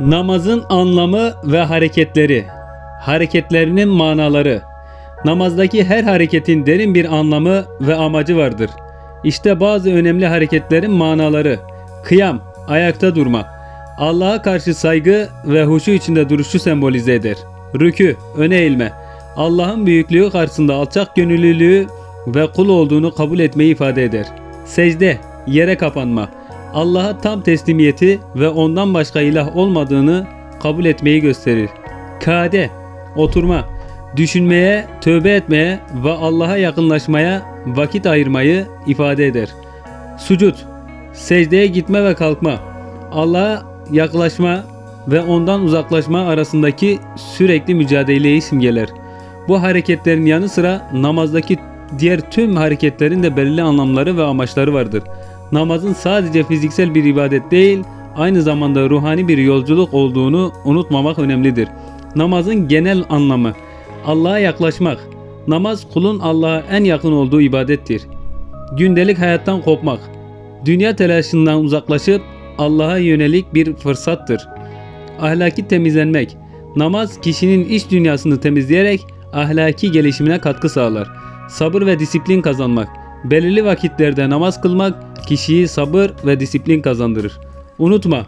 Namazın anlamı ve hareketleri. Hareketlerinin manaları. Namazdaki her hareketin derin bir anlamı ve amacı vardır. İşte bazı önemli hareketlerin manaları. Kıyam, ayakta durma. Allah'a karşı saygı ve huşu içinde duruşu sembolize eder. Rükü, öne eğilme. Allah'ın büyüklüğü karşısında alçak gönüllülüğü ve kul olduğunu kabul etmeyi ifade eder. Secde, yere kapanma. Allah'a tam teslimiyeti ve ondan başka ilah olmadığını kabul etmeyi gösterir. Kade, oturma, düşünmeye, tövbe etmeye ve Allah'a yakınlaşmaya vakit ayırmayı ifade eder. Sucud, secdeye gitme ve kalkma. Allah'a yaklaşma ve ondan uzaklaşma arasındaki sürekli mücadeleyi simgeler. Bu hareketlerin yanı sıra namazdaki diğer tüm hareketlerin de belirli anlamları ve amaçları vardır. Namazın sadece fiziksel bir ibadet değil, aynı zamanda ruhani bir yolculuk olduğunu unutmamak önemlidir. Namazın genel anlamı Allah'a yaklaşmak. Namaz kulun Allah'a en yakın olduğu ibadettir. Gündelik hayattan kopmak. Dünya telaşından uzaklaşıp Allah'a yönelik bir fırsattır. Ahlaki temizlenmek. Namaz kişinin iç dünyasını temizleyerek ahlaki gelişimine katkı sağlar. Sabır ve disiplin kazanmak. Belirli vakitlerde namaz kılmak kişiyi sabır ve disiplin kazandırır. Unutma,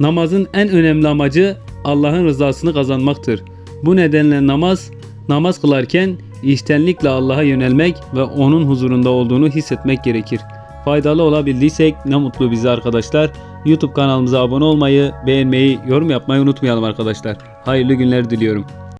namazın en önemli amacı Allah'ın rızasını kazanmaktır. Bu nedenle namaz, namaz kılarken içtenlikle Allah'a yönelmek ve onun huzurunda olduğunu hissetmek gerekir. Faydalı olabildiysek ne mutlu bize arkadaşlar. YouTube kanalımıza abone olmayı, beğenmeyi, yorum yapmayı unutmayalım arkadaşlar. Hayırlı günler diliyorum.